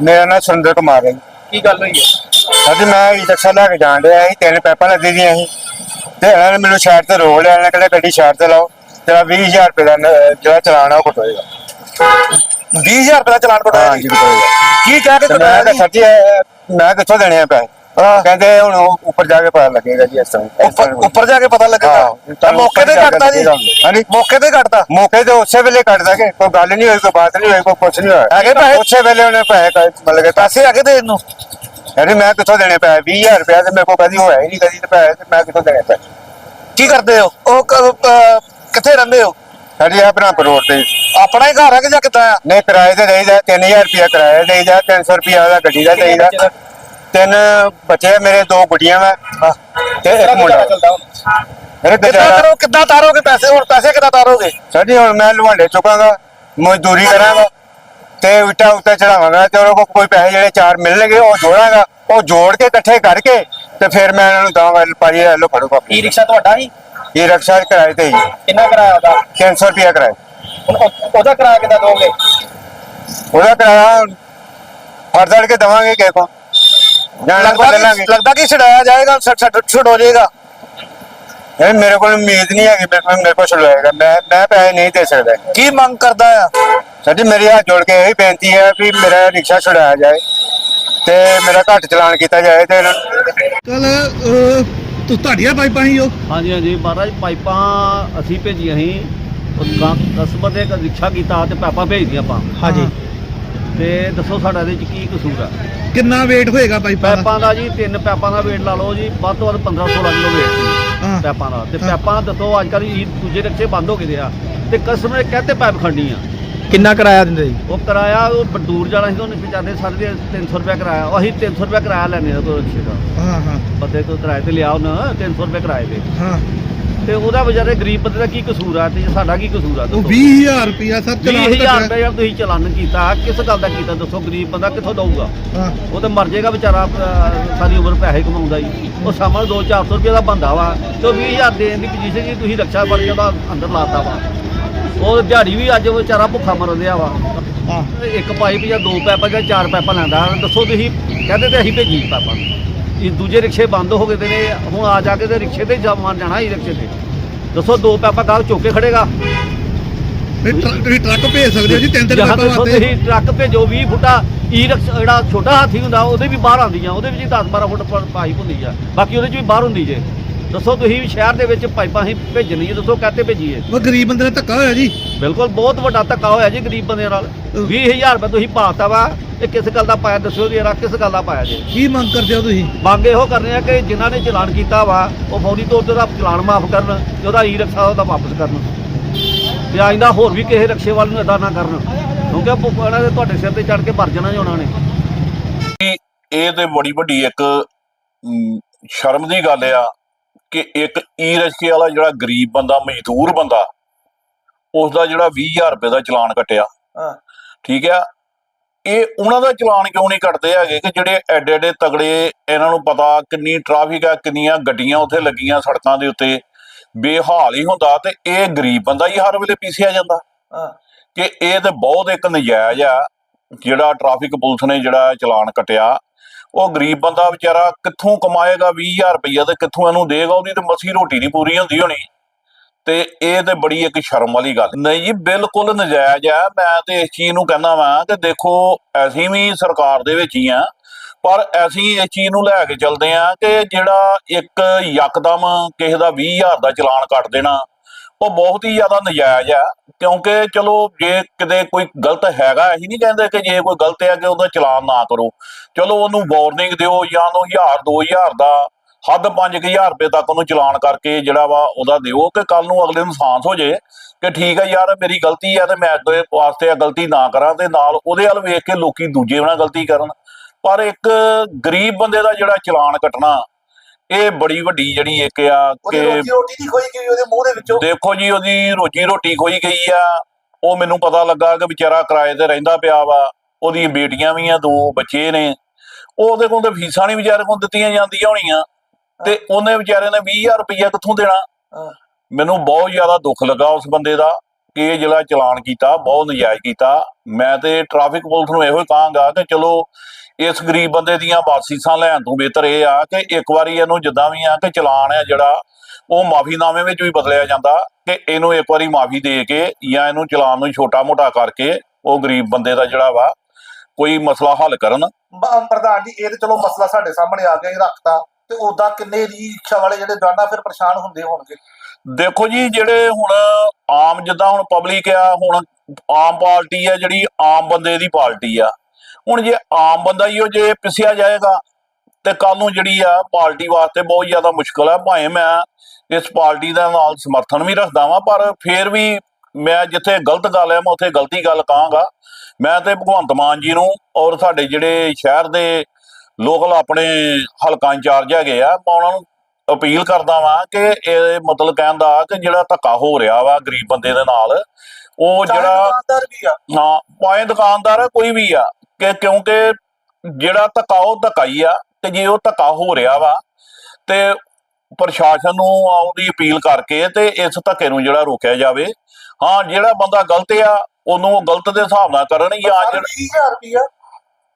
ਮੇਰਾ ਨਾਮ ਸੁਰਿੰਦਰ ਕੁਮਾਰ ਹੈ। ਕੀ ਗੱਲ ਹੋਈ ਹੈ? ਅੱਜ ਮੈਂ ਈ ਰਿਕਸ਼ਾ ਲੈ ਕੇ ਜਾਣ ਡਿਆ ਸੀ ਤਿੰਨ ਪੈਪਾਂ ਲੱਗੀ ਦੀਆਂ ਸੀ। ਤੇ ਇਹਨਾਂ ਨੇ ਮੈਨੂੰ ਸ਼ਹਿਰ ਤੇ ਰੋਕ ਲਿਆ ਇਹਨਾਂ ਕਹਿੰਦੇ ਗੱਡੀ ਸ਼ਹਿਰ ਤੇ ਲਾਓ ਤੇਰਾ 20000 ਰੁਪਏ ਦਾ ਨ- ਜਿਹੜਾ ਚਲਾਨ ਆ ਉਹ ਕਟੋਏਗਾ 20000 ਰੁਪਏ ਦਾ ਚਲਾਨ ਕਟਾਇਆ ਜੀ। ਕਟੋਏਗਾ ਕੀ ਕਹਿ ਕੇ ਤੇ ਮੈਂ ਕਟਾਇਆ ਕਿਹਾ ਜੀ? ਸਰ ਜੀ ਇਹ ਮੈਂ ਕਿੱਥੋਂ ਦੇਣੇ ਆ ਪੈਸੇ? ਹਾਂ। ਕਹਿੰਦੇ ਹੁਣ ਉਹ ਉੱਪਰ ਜਾ ਕੇ ਪਤਾ ਲੱਗੇਗਾ ਜੀ ਇਸ ਤਰ੍ਹਾਂ। ਇਸ ਉੱਪਰ ਤਰ੍ਹਾਂ ਉੱਪਰ ਜਾ ਕੇ ਪਤਾ ਲੱਗੇਗਾ? ਹਾਂ, ਤਾਂ ਮੌਕੇ ਤੇ ਉੱਪਰ ਜਾ? ਕੇ। ਹਾਂਜੀ। ਮੌਕੇ ਤੇ ਕੱਟਦਾ ਮੌਕੇ ਤੇ ਉਸੇ ਵੇਲੇ ਕੱਟ ਦਾਂਗੇ ਕੋਈ ਗੱਲ ਨਹੀਂ ਹੋਈ ਕੋਈ ਬਾਤ ਨਹੀਂ ਹੋਈ ਕੋਈ ਕੁਛ ਨਹੀਂ ਹੋਇਆ। ਹੈਗੇ ਪੈਸੇ? ਉਸੇ ਵੇਲੇ ਉਹਨੇ ਪੈਸੇ ਕੱਟ- ਮਤਲਬ ਕਿ ਪੈਸੇ ਹੈਗੇ ਤੇ ਇਹਨੂੰ ਅਰੇ ਮੈਂ ਕਿੱਥੋਂ ਦੇਣੇ ਪੈਸੇ? 20000 ਰੁਪਏ ਤੇ ਮੇਰੇ ਕੋਲ ਕਦੀ ਹੋਇਆ ਹੀ ਨਹੀਂ ਕਦੀ ਤੇ ਪੈਸੇ ਤੇ ਮੈਂ ਕਿੱਥੋਂ ਦੇਣੇ ਪੈਸੇ? ਕੀ ਕਰਦੇ ਹੋ? ਉਹ ਕ- ਅਹ, ਕਿੱਥੇ ਰਹਿੰਦੇ ਹੋ? ਸਾਡੇ ਆ ਬਣਾ ਰੋਡ ਤੇ। ਆਪਣਾ ਹੀ ਘਰ ਹੈ ਕਿ ਜਾਂ ਕਿੱਦਾਂ ਆ? ਨਹੀਂ ਕਿਰਾਏ ਤੇ ਦੇਈਦਾ 3000 ਰੁਪਏ ਕਿਰਾਇਆ ਦੇਈਦਾ 300 ਰੁਪਏ ਉਹਦਾ ਗੱਡੀ ਦਾ ਦੇਈਦਾ ਤਿੰਨ ਬੱਚੇ ਆ ਮੇਰੇ ਦੋ ਗੁੱਡੀਆਂ ਵਾ ਤੇ ਇੱਕ ਮੁੰਡਾ। ਮੇਰੇ ਕਿੱਦਾਂ ਗੁਜ਼ਾਰਾ ਕਰੋ ਕਿੱਦਾਂ ਤਾਰੋਗੇ ਪੈਸੇ? ਹੁਣ ਪੈਸੇ ਕਿੱਦਾਂ ਤਾਰੋਗੇ? ਸਾਡੀ ਹੁਣ ਮੈਂ ਲਵਾਂਡੇ ਚੁਕਾਂਗਾ ਮਜ਼ਦੂਰੀ ਕਰਾਂਗਾ ਤੇ ਇੱਟਾਂ ਉੱਤੇ ਚੜਾਵਾਂਗਾ ਤੇ ਉਹਨਾਂ ਕੋਲ ਕੋਈ ਪੈਸੇ ਜਿਹੜੇ ਚਾਰ ਮਿਲਣਗੇ ਉਹ ਜੋੜਾਂਗਾ। ਉਹ ਜੋੜ ਕੇ ਇਕੱਠੇ ਕਰਕੇ ਤੇ ਫਿਰ ਮੈਂ ਇਹਨਾਂ ਨੂੰ ਦਵਾਂਗਾ ਭਾਜੀ ਇਹ ਲੋ ਫੜੋ ਈ ਕਾਪੀ ਰਿਕਸ਼ਾ ਤੁਹਾਡਾ ਹੀ ਇਹ ਰਕਸ਼ਾ ਕਿਰਾਏ ਤੇ ਹੀ ਕਿੰਨਾ ਕਿਰਾਇਆ ਉਹਦਾ? 300 ਰੁਪਏ ਕਿਰਾਇਆ। ਹੁਣ ਉਹ- ਉਹਦਾ ਕਿਰਾਇਆ ਕਿੱਦਾਂ ਦੋਗੇ? ਉਹਦਾ ਕਿਰਾਇਆ ਫੜ ਦੜ ਕੇ ਦਵਾਂਗੇ ਕਿਸੇ ਕੋ ਜਾਣ ਲੱਗਦਾ ਕਿ ਲਾਂਗੇ ਲੱਗਦਾ ਕਿ ਛਡਾਇਆ ਜਾਏਗਾ ਛੱਡ ਹੋ ਜਾਏਗਾ। ਇਹ ਮੇਰੇ ਕੋਲ ਉਮੀਦ ਨਹੀਂ ਹੈਗੀ ਮੇਰੇ ਕੋਲ ਮੇਰੇ ਕੋਲ ਛੁਡਵਾਏਗਾ ਮੈਂ ਮੈਂ ਪੈਸੇ ਨਹੀਂ ਦੇ ਸਕਦਾ। ਕੀ ਮੰਗ ਕਰਦਾ ਆ? ਸਾਡੀ ਮੇਰੀ ਹੱਥ ਜੋੜ ਕੇ ਇਹ ਬੇਨਤੀ ਹੈ ਵੀ ਮੇਰਾ ਰਿਕਸ਼ਾ ਛੁਡਾਇਆ ਜਾਏ ਤੇ ਮੇਰਾ ਘੱਟ ਚਲਾਨ ਕੀਤਾ ਜਾਏ ਤੇ ਕੱਲ ਤੂੰ ਤੁਹਾਡੀਆਂ ਪਾਈਪਾਂ ਹੀ ਉਹ। ਹਾਂਜੀ ਹਾਂਜੀ। ਮਹਾਰਾਜ ਪਾਈਪਾਂ ਅਸੀਂ ਭੇਜੀਆਂ ਸੀ। ਉਹ ਕ- ਕਸਬੇ ਦੇ ਇੱਕ ਰਿਕਸ਼ਾ ਕੀਤਾ ਤੇ ਪਾਈਪਾਂ ਭੇਜਦੀਆਂ ਆਪਾਂ। ਹਾਂਜੀ। ਤੇ ਦੱਸੋ ਸਾਡਾ ਇਹਦੇ ਚ ਕੀ ਕਸੂਰ ਆ? ਕਿੰਨਾ weight ਹੋਏਗਾ ਪਾਈਪਾਂ ਦਾ? ਪਾਈਪਾਂ ਦਾ ਜੀ ਤਿੰਨ ਪਾਈਪਾਂ ਦਾ weight ਲਾ ਲਓ ਜੀ ਵੱਧ ਤੋਂ ਵੱਧ 15 16 ਕਿਲੋ weight ਸੀ ਹਾਂ। ਪਾਈਪਾਂ ਦਾ। ਤੇ ਹਾਂ। ਪਾਈਪਾਂ ਦੱਸੋ ਅੱਜ ਇਹ ਦੂਜੇ ਰਿਕਸ਼ੇ ਬੰਦ ਹੋ ਗਏ ਦੇ ਆ। ਤੇ ਕਸਟਮਰ ਨੇ ਕਹਤੇ ਪਾਈਪ ਖੜਨੀ ਆ। ਕਿੰਨਾ ਕਿਰਾਇਆ ਦਿੰਦੇ ਜੀ? ਉਹ ਕਿਰਾਇਆ ਉਹ ਬ- ਦੂਰ ਜਾਣਾ ਸੀ ਉਹਨੇ ਵਿਚਾਰੇ ਸਾਰੇ ਦੇ 300 ਰੁਪਏ ਕਿਰਾਇਆ। ਉਹ ਅਸੀਂ 300 ਰੁਪਏ ਕਿਰਾਇਆ ਲੈਣੇ ਆ ਤੋਂ ਰਿਕਸ਼ੇ ਦਾ। ਹਾਂ ਹਾਂ। ਬੰਦੇ ਤੋਂ ਕਿਰਾਏ ਤੇ ਲਿਆ ਉਹਨਾਂ 300 ਰੁਪਏ ਕਿਰਾਏ ਤੇ। ਹਾਂ। ਤੇ ਉਹਦਾ ਵਿਚਾਰੇ ਗਰੀਬ ਬੰਦੇ ਦਾ ਕੀ ਕਸੂਰ ਆ ਤੇ ਸਾਡਾ ਕੀ ਕਸੂਰ ਆ ਉਹ ਦੱਸੋ 20000 ਰੁਪਿਆ ਸਰ ਚਲਾਨ 20000 ਕੱਟਿਆ। ਰੁਪਏ ਯਾਰ ਤੁਸੀਂ ਚਲਾਨ ਕੀਤਾ ਕਿਸ ਗੱਲ ਦਾ ਕੀਤਾ ਦੱਸੋ ਗਰੀਬ ਬੰਦਾ ਕਿੱਥੋਂ ਦਊਗਾ? ਹਾਂ। ਉਹ ਤੇ ਮਰ ਜਾਏਗਾ ਵਿਚਾਰਾ ਸਾਰੀ ਉਮਰ ਪੈਸੇ ਕਮਾਉਂਦਾ ਹੀ। ਉਹ ਸਾਹਮਣੇ 2-400 ਰੁਪਏ ਦਾ ਬੰਦਾ ਵਾ ਤੇ ਉਹ 20000 ਦੇਣ ਦੀ ਪੋਜੀਸ਼ਨ ਜੀ ਤੁਸੀਂ ਰੱਖਿਆ ਬਣ ਕੇ ਉਹਦਾ ਅੰਦਰ ਲਾਤਾ ਵਾ। ਉਹ ਦਿਹਾੜੀ ਵੀ ਅੱਜ ਵਿਚਾਰਾ ਭੁੱਖਾ ਮਰਨ ਰਿਹਾ ਵਾ। ਹਾਂ। ਇੱਕ ਪਾਈਪ ਜਾਂ ਦੋ ਪਾਈਪਾਂ ਜਾਂ ਚਾਰ ਪਾਈਪਾਂ ਲੈਂਦਾ ਦੱਸੋ ਤੁਸੀਂ ਕਹਿੰਦੇ ਤੇ ਅਸੀਂ ਭੇਜੀ ਪਾਈਪਾਂ ਇਹ ਦੂਜੇ ਰਿਕਸ਼ੇ ਬੰਦ ਹੋ ਗਏ ਤੇ ਨੇ ਹੁਣ ਆ ਜਾ ਕੇ ਤੇ ਰਿਕਸ਼ੇ ਤੇ ਜਾਵਾਂ ਜਾਣਾ ਹੀ ਰਿਕਸ਼ੇ ਤੇ। ਦੱਸੋ ਦੋ ਪਾਈਪਾਂ ਗਾਹ ਚੁੱਕ ਕੇ ਖੜੇਗਾ। ਟਰੱਕ ਤੁਸੀਂ ਟਰੱਕ ਭੇਜ ਸਕਦੇ ਹੋ ਜੀ ਤਿੰਨ ਤਿੰਨ ਜਹਾਂ ਪਾਈਪਾਂ ਦੱਸੋ ਵਾਸਤੇ। ਤੁਸੀਂ ਟਰੱਕ ਭੇਜੋ 20 ਫੁੱਟਾ ਈ ਰਿਕਸ਼ਾ ਜਿਹੜਾ ਛੋਟਾ ਹਾਥੀ ਹੁੰਦਾ ਉਹਦੇ ਵੀ ਬਾਹਰ ਆਉਂਦੀਆਂ ਉਹਦੇ ਵਿੱਚ 10 12 ਫੁੱਟ ਪ- ਪਾਈਪ ਹੁੰਦੀ ਆ। ਬਾਕੀ ਉਹਦੇ ਚ ਵੀ ਬਾਹਰ ਹੁੰਦੀ ਜੇ। ਦੱਸੋ ਤੁਸੀਂ ਵੀ ਸ਼ਹਿਰ ਦੇ ਵਿੱਚ ਪਾਈਪਾਂ ਹੀ ਭੇਜਣੀ ਹੈ ਦੱਸੋ ਕਾਹਤੇ ਭੇਜੀਏ? ਉਹ ਗਰੀਬ ਬੰਦੇ ਨੇ ਧੱਕਾ ਹੋਇਆ ਜੀ। ਬਿਲਕੁਲ ਬਹੁਤ ਵੱਡਾ ਧੱਕਾ ਹੋਇਆ ਜੀ ਗਰੀਬ ਬੰਦਿਆਂ ਨਾਲ। 20000 ਰੁਪਏ ਤੁਸੀਂ ਪਾਤਾ ਵਾ ਇਹ ਕਿਸ ਗੱਲ ਦਾ ਪਾਇਆ ਦੱਸੋ ਜੀ ਯਾਰ ਕਿਸ ਗੱਲ ਦਾ ਪਾਇਆ ਜੀ? ਕੀ ਮੰਗ ਕਰਦੇ ਹੋ ਤੁਸੀਂ? ਮੰਗ ਇਹੋ ਕਰਨੇ ਆ ਕਿ ਜਿਨ੍ਹਾਂ ਨੇ ਚਲਾਨ ਕੀਤਾ ਵਾ ਉਹ ਫੌਰੀ ਤੌਰ ਤੇ ਉਹਦਾ ਚਲਾਨ ਮਾਫ ਕਰਨ ਤੇ ਉਹਦਾ ਈ ਰਿਕਸ਼ਾ ਉਹਦਾ ਵਾਪਸ ਕਰਨ। ਤੇ ਆਇੰਦਾ ਹੋਰ ਵੀ ਕਿਸੇ ਰਕਸ਼ੇ ਵਾਲ ਨੂੰ ਇਦਾਂ ਨਾ ਕਰਨ ਕਿਉਂਕਿ ਉਹ ਇਹਨਾਂ ਦੇ ਤੁਹਾਡੇ ਸਿਰ ਤੇ ਚੜ ਕੇ ਭਰ ਜਾਣਾ ਜੀ ਉਹਨਾਂ ਨੇ। ਇਹ ਤੇ ਬੜੀ ਵੱਡੀ ਇੱਕ ਸ਼ਰਮ ਦੀ ਗੱਲ ਆ। ਕਿ ਇੱਕ ਈ ਰਿਕਸ਼ੇ ਵਾਲਾ ਜਿਹੜਾ ਗਰੀਬ ਬੰਦਾ ਮਜ਼ਦੂਰ ਬੰਦਾ ਉਸ ਦਾ ਜਿਹੜਾ 20000 ਰੁਪਏ ਦਾ ਚਲਾਨ ਕੱਟਿਆ ਹਾਂ। ਠੀਕ ਆ ਇਹ ਉਹਨਾਂ ਦਾ ਚਲਾਨ ਕਿਉਂ ਨਹੀਂ ਕੱਟਦੇ ਹੈਗੇ ਕਿ ਜਿਹੜੇ ਐਡੇ ਐਡੇ ਤਗੜੇ ਇਹਨਾਂ ਨੂੰ ਪਤਾ ਕਿੰਨੀ ਟ੍ਰੈਫਿਕ ਆ ਕਿੰਨੀਆਂ ਗੱਡੀਆਂ ਉੱਥੇ ਲੱਗੀਆਂ ਸੜਕਾਂ ਦੇ ਉੱਤੇ ਬੇਹਾਲ ਹੀ ਹੁੰਦਾ ਤੇ ਇਹ ਗਰੀਬ ਬੰਦਾ ਹੀ ਹਰ ਵੇਲੇ ਪੀਸਿਆ ਜਾਂਦਾ ਹਾਂ। ਕਿ ਇਹ ਤੇ ਬਹੁਤ ਇੱਕ ਨਜਾਇਜ਼ ਆ ਜਿਹੜਾ ਟ੍ਰੈਫਿਕ ਪੁਲਿਸ ਨੇ ਜਿਹੜਾ ਚਲਾਨ ਕੱਟਿਆ ਉਹ ਗਰੀਬ ਬੰਦਾ ਵਿਚਾਰਾ ਕਿੱਥੋਂ ਕਮਾਏਗਾ 20000 ਰੁਪਈਆ ਤੇ ਕਿੱਥੋਂ ਇਹਨੂੰ ਦੇਗਾ? ਉਹਦੀ ਤੇ ਮਸੀ ਰੋਟੀ ਨਹੀਂ ਪੂਰੀ ਹੁੰਦੀ ਹੋਣੀ। ਤੇ ਇਹ ਤੇ ਬੜੀ ਇੱਕ ਸ਼ਰਮ ਵਾਲੀ ਗੱਲ। ਨਹੀਂ ਜੀ, ਬਿਲਕੁਲ ਨਜਾਇਜ਼ ਆ ਮੈਂ ਤੇ ਇਸ ਚੀਜ਼ ਨੂੰ ਕਹਿੰਦਾ ਵਾਂ ਕਿ ਦੇਖੋ, ਅਸੀਂ ਵੀ ਸਰਕਾਰ ਦੇ ਵਿੱਚ ਹੀ ਆ ਪਰ ਅਸੀਂ ਇਸ ਚੀਜ਼ ਨੂੰ ਲੈ ਕੇ ਚੱਲਦੇ ਆ ਕਿ ਜਿਹੜਾ ਇੱਕ ਯਕਦਮ ਕਿਸੇ ਦਾ 20000 ਦਾ ਚਲਾਨ ਕੱਟ ਦੇਣਾ ਉਹ ਬਹੁਤ ਹੀ ਜ਼ਿਆਦਾ ਨਜਾਇਜ਼ ਆ, ਕਿਉਂਕਿ ਚਲੋ ਜੇ ਕਿਤੇ ਕੋਈ ਗਲਤ ਹੈਗਾ, ਅਸੀਂ ਨਹੀਂ ਕਹਿੰਦੇ ਕਿ ਜੇ ਕੋਈ ਗਲਤ ਹੈ ਕਿ ਉਹਦਾ ਚਲਾਨ ਨਾ ਕਰੋ। ਚਲੋ ਉਹਨੂੰ ਵਾਰਨਿੰਗ ਦਿਓ, ਜਾਂ ਉਹਨੂੰ 1000 2000 ਦਾ, ਹੱਦ 5000 ਰੁਪਏ ਤੱਕ ਉਹਨੂੰ ਚਲਾਨ ਕਰਕੇ ਜਿਹੜਾ ਵਾ ਉਹਦਾ ਦਿਓ, ਕਿ ਕੱਲ ਨੂੰ ਅਗਲੇ ਨੂੰ ਸਾਂਸ ਹੋ ਜੇ ਕਿ ਠੀਕ ਹੈ ਯਾਰ, ਮੇਰੀ ਗਲਤੀ ਹੈ ਤੇ ਮੈਂ ਅੱਗੇ ਵਾਸਤੇ ਇਹ ਗਲਤੀ ਨਾ ਕਰਾਂ ਤੇ ਨਾਲ ਉਹਦੇ ਵੱਲ ਵੇਖ ਕੇ ਲੋਕੀ ਦੂਜੇ ਉਹਨਾਂ ਗਲਤੀ ਕਰਨ। ਪਰ ਇੱਕ ਗਰੀਬ ਬੰਦੇ ਦਾ ਜਿਹੜਾ ਚਲਾਨ ਕੱਟਣਾ ਇਹ ਬੜੀ ਵੱਡੀ ਜਿਹੜੀ ਇੱਕ ਆ ਕਿ ਰੋਟੀ ਰੋਟੀ ਨਹੀਂ ਖੋਈ ਗਈ ਉਹਦੇ ਮੂੰਹ ਦੇ ਵਿੱਚੋਂ। ਦੇਖੋ ਜੀ ਉਹਦੀ ਰੋਜੀ ਰੋਟੀ ਖੋਈ ਗਈ ਆ। ਉਹ ਮੈਨੂੰ ਪਤਾ ਲੱਗਾ ਕਿ ਵਿਚਾਰਾ ਕਿਰਾਏ ਤੇ ਰਹਿੰਦਾ ਪਿਆ ਵਾ। ਉਹਦੀਆਂ ਬੇਟੀਆਂ ਵੀ ਆ ਦੋ ਬੱਚੇ ਨੇ। ਉਹ ਉਹਦੇ ਕੋਲ ਤੇ ਫੀਸਾਂ ਨਹੀਂ ਵਿਚਾਰੇ ਕੋਲ ਦਿੱਤੀਆਂ ਜਾਂਦੀਆਂ ਹੋਣੀਆਂ। ਤੇ ਉਹਨੇ ਵਿਚਾਰੇ ਨੇ 20000 ਰੁਪਈਆ ਕਿੱਥੋਂ ਦੇਣਾ। ਮੈਨੂੰ ਬਹੁਤ ਜ਼ਿਆਦਾ ਦੁੱਖ ਲੱਗਾ ਉਸ ਬੰਦੇ ਦਾ। ਇਹ ਜਿਹੜਾ ਚਲਾਨ ਕੀਤਾ, ਬਹੁਤ ਨਜਾਇਜ਼ ਕੀਤਾ। ਮੈਂ ਤੇ ਟ੍ਰੈਫਿਕ ਪੁਲਿਸ ਨੂੰ ਇਹੋ ਕਹਾਂਗਾ ਕਿ ਚਲੋ, ਇਸ ਗਰੀਬ ਬੰਦੇ ਦੀਆਂ ਬਾਸੀਸਾਂ ਲੈਣ ਤੋਂ ਬਿਹਤਰ ਇਹ ਆ ਕਿ ਇੱਕ ਵਾਰੀ ਇਹਨੂੰ ਜਿੱਦਾਂ ਵੀ ਆ ਕਿ ਚਲਾਨ ਹੈ ਜਿਹੜਾ, ਉਹ ਮਾਫੀਨਾਮੇ ਵਿੱਚ ਵੀ ਬਦਲਿਆ ਜਾਂਦਾ ਕਿ ਇਹਨੂੰ ਇੱਕ ਵਾਰੀ ਮਾਫੀ ਦੇ ਕੇ ਜਾਂ ਇਹਨੂੰ ਚਲਾਨ ਨੂੰ ਛੋਟਾ-ਮੋਟਾ ਕਰਕੇ ਉਹ ਗਰੀਬ ਬੰਦੇ ਦਾ ਜਿਹੜਾ ਵਾ, ਕੋਈ ਮਸਲਾ ਹੱਲ ਕਰਨ। ਪ੍ਰਧਾਨ ਜੀ, ਇਹ ਤੇ ਚਲੋ ਮਸਲਾ ਸਾਡੇ ਸਾਹਮਣੇ ਆ ਗਿਆ ਇਹ ਰੱਖਤਾ। ਤੇ ਉਦਾਂ ਕਿੰਨੇ ਰਿਕਸ਼ਾ ਵਾਲੇ ਜਿਹੜੇ ਦੁਕਾਨਾਂ ਫਿਰ ਪਰੇਸ਼ਾਨ ਹੁੰਦੇ ਹੋਣਗੇ। ਦੇਖੋ ਜੀ, ਜਿਹੜੇ ਹੁਣ ਆਮ, ਜਿੱਦਾਂ ਹੁਣ ਪਬਲਿਕ ਆ, ਹੁਣ ਆਮ ਪਾਰਟੀ ਆ, ਜਿਹੜੀ ਆਮ ਬੰਦੇ ਦੀ ਪਾਰਟੀ ਆ। ਹੁਣ ਜੇ ਆਮ ਬੰਦਾ ਹੀ ਉਹ ਜੇ ਪਿਸਿਆ ਜਾਏਗਾ, ਤੇ ਕੱਲ ਨੂੰ ਜਿਹੜੀ ਆ ਪਾਰਟੀ ਵਾਸਤੇ ਬਹੁਤ ਜ਼ਿਆਦਾ ਮੁਸ਼ਕਲ ਆ। ਭਾਵੇਂ ਮੈਂ ਇਸ ਪਾਰਟੀ ਦਾ ਨਾਲ ਸਮਰਥਨ ਵੀ ਰੱਖਦਾ ਵਾਂ, ਪਰ ਫੇਰ ਵੀ ਮੈਂ ਜਿੱਥੇ ਗਲਤ ਗੱਲ ਹੈ ਮੈਂ ਉੱਥੇ ਗਲਤੀ ਗੱਲ ਕਹਾਂਗਾ। ਮੈਂ ਤੇ ਭਗਵੰਤ ਮਾਨ ਜੀ ਨੂੰ ਔਰ ਸਾਡੇ ਜਿਹੜੇ ਸ਼ਹਿਰ ਦੇ ਲੋਕਲ ਆਪਣੇ ਹਲਕਾ ਇੰਚਾਰਜ ਹੈਗੇ ਆ, ਮੈਂ ਉਹਨਾਂ ਨੂੰ ਅਪੀਲ ਕਰਦਾ ਵਾਂ ਕਿ ਇਹ ਮਤਲਬ ਕਹਿਣ ਦਾ ਕਿ ਜਿਹੜਾ ਧੱਕਾ ਹੋ ਰਿਹਾ ਵਾ ਗਰੀਬ ਬੰਦੇ ਦੇ ਨਾਲ ਉਹ ਜਿਹੜਾ ਹਾਂ ਭਾਵੇਂ ਦੁਕਾਨਦਾਰ ਕੋਈ ਵੀ ਆ ਕਿ ਕਿਉਂਕਿ ਜਿਹੜਾ ਧੱਕਾ ਉਹ ਧੱਕਾ ਹੀ ਆ ਤੇ ਜੇ ਉਹ ਧੱਕਾ ਹੋ ਰਿਹਾ ਵਾ ਤੇ ਪ੍ਰਸ਼ਾਸਨ ਨੂੰ ਉਹਦੀ ਅਪੀਲ ਕਰਕੇ ਤੇ ਇਸ ਧੱਕੇ ਨੂੰ ਜਿਹੜਾ ਰੋਕਿਆ ਜਾਵੇ। ਹਾਂ ਜਿਹੜਾ ਬੰਦਾ ਗਲਤ ਆ ਉਹਨੂੰ ਉਹ ਗਲਤ ਦੇ ਹਿਸਾਬ ਨਾਲ ਕਰਨ ਜਾਂ ਜਿਹੜਾ 20000 ਰੁਪਇਆ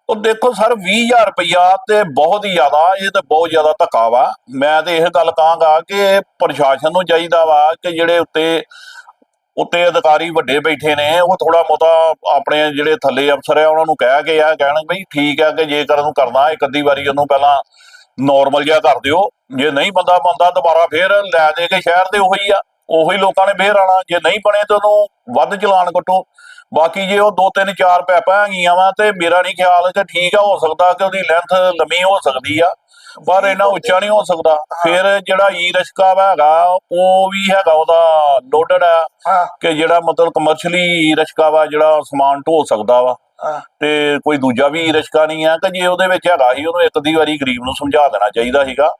ਉਹ ਦੇਖੋ ਸਰ 20000 ਰੁਪਇਆ ਤੇ ਬਹੁਤ ਹੀ ਜ਼ਿਆਦਾ, ਇਹ ਤੇ ਬਹੁਤ ਜ਼ਿਆਦਾ ਧੱਕਾ ਵਾ। ਮੈਂ ਤੇ ਇਹ ਗੱਲ ਕਹਾਂਗਾ ਕਿ ਪ੍ਰਸ਼ਾਸਨ ਨੂੰ ਚਾਹੀਦਾ ਵਾ ਕਿ ਜਿਹੜੇ ਉੱਤੇ ਉੱਤੇ ਅਧਿਕਾਰੀ ਵੱਡੇ ਬੈਠੇ ਨੇ, ਉਹ ਥੋੜਾ ਮੋਤਾ ਆਪਣੇ ਜਿਹੜੇ ਥੱਲੇ ਅਫਸਰ ਆ, ਉਹਨਾਂ ਨੂੰ ਕਹਿ ਕੇ ਆ, ਕਹਿਣ ਬਈ ਠੀਕ ਆ ਕਿ ਜੇਕਰ ਉਹਨੂੰ ਕਰਨਾ, ਇੱਕ ਅੱਧੀ ਵਾਰੀ ਉਹਨੂੰ ਪਹਿਲਾਂ ਨਾਰਮਲ ਜਿਹਾ ਕਰ ਦਿਓ। ਜੇ ਨਹੀਂ ਬੰਦਾ ਬੰਦਾ ਦੁਬਾਰਾ ਫੇਰ ਲੈ ਦੇ ਕੇ ਸ਼ਹਿਰ ਦੇ ਉਹੀ ਆ। ਉਹੀ ਲੋਕਾਂ ਨੇ ਫੇਰ ਆਣਾ ਜੇ ਨਹੀਂ ਬਣੇ ਤੇ ਉਹਨੂੰ ਵੱਧ ਚਲਾਨ ਕੱਟੋ। ਬਾਕੀ ਜੇ ਉਹ ਦੋ ਤਿੰਨ ਚਾਰ ਪੈਪਾਂ ਹੈਗੀਆਂ ਵਾ ਤੇ ਮੇਰਾ ਨਹੀਂ ਖਿਆਲ ਕਿ ਠੀਕ ਆ ਹੋ ਸਕਦਾ ਕਿ ਉਹਦੀ ਲੈਂਥ ਲੰਮੀ ਹੋ ਸਕਦੀ ਆ ਪਰ ਇਹਨਾਂ ਉੱਚਾ ਨਹੀਂ ਹੋ ਸਕਦਾ। ਫਿਰ ਜਿਹੜਾ ਈ ਰਿਸ਼ਕਾ ਹੈਗਾ ਉਹ ਵੀ ਹੈਗਾ ਉਹਦਾ ਲੋਡਡ ਆ। ਕਿ ਜਿਹੜਾ ਮਤਲਬ ਕਮਰਸ਼ਲੀ ਰਿਸ਼ਕਾ ਵਾ ਜਿਹੜਾ ਸਮਾਨ ਢੋ ਸਕਦਾ ਵਾ। ਤੇ ਕੋਈ ਦੂਜਾ ਵੀ ਰਿਸ਼ਕਾ ਨਹੀਂ ਆ ਕਿ ਜੇ ਉਹਦੇ ਵਿੱਚ ਹੈਗਾ ਹੀ ਉਹਨੂੰ ਇੱਕ ਅੱਧੀ ਵਾਰੀ ਗਰੀਬ ਨੂੰ ਸਮਝਾ ਦੇਣਾ ਚਾਹੀਦਾ ਸੀਗਾ।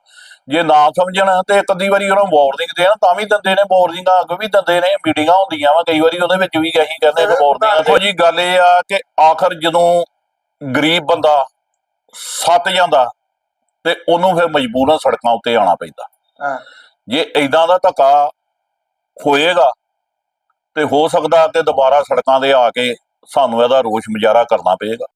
ਜੇ ਨਾ ਸਮਝਣ ਤੇ ਇੱਕ ਅੱਧੀ ਵਾਰੀ ਉਹਨਾਂ ਵਾਰਨਿੰਗ ਦੇਣ ਤਾਂ ਵੀ ਦਿੰਦੇ ਨੇ ਵਾਰਨਿੰਗਾਂ ਅੱਗੇ ਵੀ ਦਿੰਦੇ ਨੇ ਮੀਟਿੰਗਾਂ ਹੁੰਦੀਆਂ ਵਾ ਕਈ ਵਾਰੀ ਉਹਦੇ ਵਿੱਚ ਵੀ ਇਹੀ ਕਹਿੰਦੇ ਨੇ ਵਾਰਨਿੰਗਾਂ ਦੇਖੋ ਜੀ ਗੱਲ ਇਹ ਆ ਕਿ ਆਖਰ ਜਦੋਂ ਗਰੀਬ ਬੰਦਾ ਸੱਤ ਜਾਂਦਾ ਤੇ ਉਹਨੂੰ ਫਿਰ ਮਜਬੂਰਨ ਸੜਕਾਂ ਉੱਤੇ ਆਉਣਾ ਪੈਂਦਾ। ਹਾਂ। ਜੇ ਇਦਾਂ ਦਾ ਧੱਕਾ ਹੋਏਗਾ ਤੇ ਹੋ ਸਕਦਾ ਕਿ ਦੁਬਾਰਾ ਸੜਕਾਂ ਦੇ ਆ ਕੇ ਸਾਨੂੰ ਇਹਦਾ ਰੋਸ਼ ਮੁਜ਼ਾਹਰਾ ਕਰਨਾ ਪਏਗਾ।